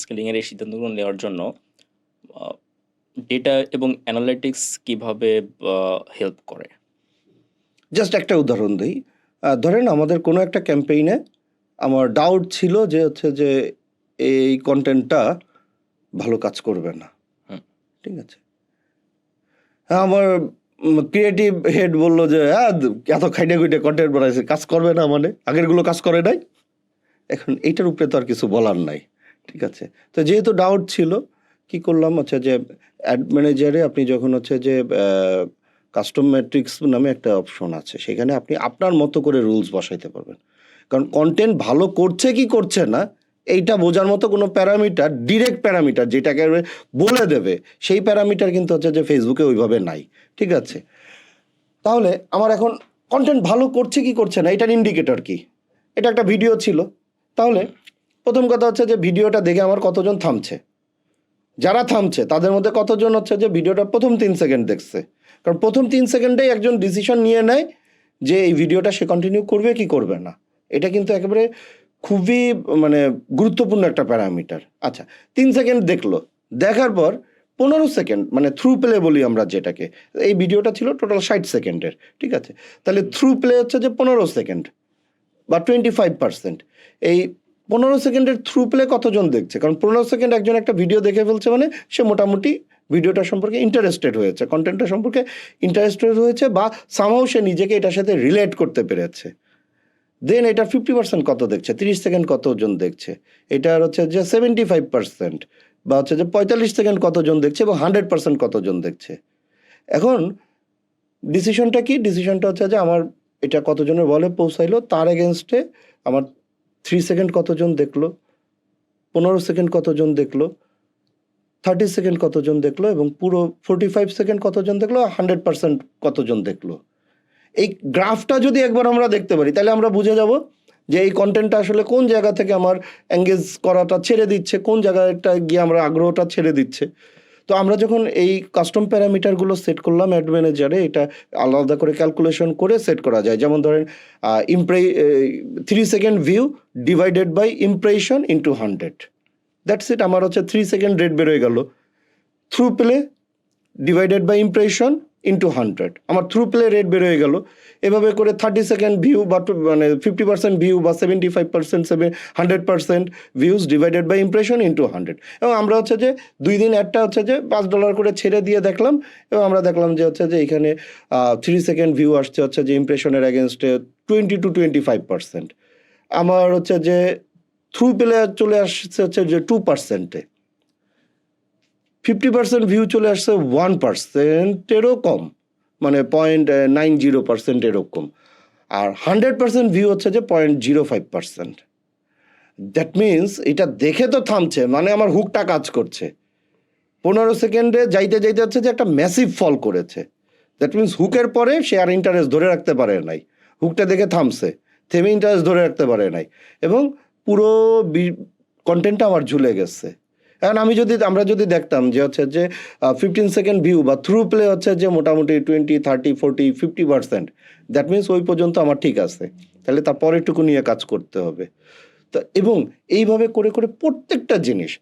স্কেলিংয়ের এই সিদ্ধান্তগুলো নেওয়ার জন্য ডেটা এবং অ্যানালিটিক্স কীভাবে হেল্প করে? জাস্ট একটা উদাহরণ দিই। ধরেন আমাদের কোনো একটা ক্যাম্পেইনে আমার ডাউট ছিল যে হচ্ছে যে এই কন্টেন্টটা ভালো কাজ করবে না। ঠিক আছে? হ্যাঁ আমার ক্রিয়েটিভ হেড বলল যে হ্যাঁ এত খাইটে খুইটে কন্টেন্ট বানাইছে কাজ করবে না মানে আগেরগুলো কাজ করে নাই? এখন এইটার উপরে তো আর কিছু বলার নাই। ঠিক আছে। তো যেহেতু ডাউট ছিল, কি করলাম হচ্ছে যে অ্যাড ম্যানেজারে আপনি যখন হচ্ছে যে কাস্টম ম্যাট্রিক্স নামে একটা অপশন আছে, সেখানে আপনি আপনার মতো করে রুলস বসাইতে পারবেন। কারণ কন্টেন্ট ভালো করছে কি করছে না, এইটা বোঝার মতো কোনো প্যারামিটার ডিরেক্ট প্যারামিটার যেটাকে বলে দেবে, সেই প্যারামিটার কিন্তু হচ্ছে যে ফেসবুকে ওইভাবে নাই, ঠিক আছে? তাহলে আমার এখন কন্টেন্ট ভালো করছে কি করছে না, এটার ইন্ডিকেটর কি? এটা একটা ভিডিও ছিল। তাহলে প্রথম কথা হচ্ছে যে ভিডিওটা দেখে আমার কতজন থামছে? যারা থামছে, তাদের মধ্যে কতজন হচ্ছে যে ভিডিওটা প্রথম তিন সেকেন্ড দেখছে? কারণ প্রথম তিন সেকেন্ডেই একজন ডিসিশন নিয়ে নেয় যে এই ভিডিওটা সে কন্টিনিউ করবে কি করবে না। এটা কিন্তু একেবারে খুবই মানে গুরুত্বপূর্ণ একটা প্যারামিটার আচ্ছা তিন সেকেন্ড দেখল। দেখার পর পনেরো সেকেন্ড মানে থ্রু প্লে বলি আমরা যেটাকে। এই ভিডিওটা ছিল টোটাল ষাট সেকেন্ডের, ঠিক আছে? তাহলে থ্রু প্লে হচ্ছে যে পনেরো সেকেন্ড বা টোয়েন্টি ফাইভ পার্সেন্ট এই পনেরো সেকেন্ডের থ্রু প্লে কতজন দেখছে? কারণ পনেরো সেকেন্ড একজন একটা ভিডিও দেখে ফেলছে মানে সে মোটামুটি ভিডিওটা সম্পর্কে ইন্টারেস্টেড হয়েছে কন্টেন্টটা সম্পর্কে ইন্টারেস্টেড হয়েছে বা সামহাও সে নিজেকে এটার সাথে রিলেট করতে পেরেছে। দেন এটা ফিফটি পার্সেন্ট কত দেখছে? তিরিশ সেকেন্ড কতজন দেখছে? এটার হচ্ছে যে সেভেন্টি ফাইভ পার্সেন্ট বা হচ্ছে যে পঁয়তাল্লিশ সেকেন্ড কতজন দেখছে এবং হান্ড্রেড পার্সেন্ট কতজন দেখছে? এখন ডিসিশনটা কি? ডিসিশনটা হচ্ছে যে আমার এটা কতজনের বলে পৌঁছাইলো? তার এগেনস্টে আমার থ্রি সেকেন্ড কতজন দেখল? পনেরো সেকেন্ড কতজন দেখল? থার্টি সেকেন্ড কতজন দেখল? এবং পুরো ফোর্টি ফাইভ সেকেন্ড কতজন দেখল? হান্ড্রেড পার্সেন্ট কতজন দেখল? এই গ্রাফটা যদি একবার আমরা দেখতে পারি, তাহলে আমরা বুঝে যাব যে এই কন্টেন্টটা আসলে কোন জায়গা থেকে আমার এঙ্গেজ করাটা ছেড়ে দিচ্ছে, কোন জায়গাটা গিয়ে আমরা আগ্রহটা ছেড়ে দিচ্ছে। তো আমরা যখন এই কাস্টম প্যারামিটারগুলো সেট করলাম অ্যাড ম্যানেজারে এটা আলাদা করে ক্যালকুলেশন করে সেট করা যায়। যেমন ধরেন ইমপ্রে three second view divided by impression into hundred that's it আমার হচ্ছে থ্রি সেকেন্ড রেট বেরোয় গেল। ThruPlay divided by impression into hundred আমার থ্রু প্লে রেট বেরোয় গেল। এভাবে করে থার্টি সেকেন্ড ভিউ বা মানে ফিফটি পার্সেন্ট ভিউ বা seventy five percent seven hundred percent views divided by impression into hundred এবং আমরা হচ্ছে যে দুই দিন একটা হচ্ছে যে পাঁচ ডলার করে ছেড়ে দিয়ে দেখলাম। এবং আমরা দেখলাম যে হচ্ছে যে এখানে থ্রি সেকেন্ড ভিউ আসছে হচ্ছে যে ইমপ্রেশনের অ্যাগেনস্টে twenty two twenty five percent আমার হচ্ছে যে থ্রু প্লে চলে আসছে হচ্ছে যে টু পার্সেন্টে ফিফটি পার্সেন্ট ভিউ চলে আসছে ওয়ান পার্সেন্টেরও কম। মানে পয়েন্ট নাইন জিরো পার্সেন্ট এরকম আর হান্ড্রেড পার্সেন্ট ভিউ হচ্ছে যে point zero five percent that means এটা দেখে তো থামছে মানে আমার হুকটা কাজ করছে। পনেরো সেকেন্ডে যাইতে যাইতে হচ্ছে যে একটা ম্যাসিভ ফল করেছে। দ্যাট মিন্স হুকের পরে সে আর ইন্টারেস্ট ধরে রাখতে পারে নাই। হুকটা দেখে থামছে, থেমে ইন্টারেস্ট ধরে রাখতে পারে নাই। এবং পুরো কন্টেন্টটা আমার ঝুলে গেছে। এখন আমি যদি, আমরা যদি দেখতাম যে হচ্ছে যে ফিফটিন সেকেন্ড ভিউ বা থ্রু প্লে হচ্ছে যে মোটামুটি twenty thirty forty fifty percent that means ওই পর্যন্ত আমার ঠিক আছে। তাহলে তার পরেরটুকু নিয়ে কাজ করতে হবে। তা এবং এইভাবে করে করে প্রত্যেকটা জিনিস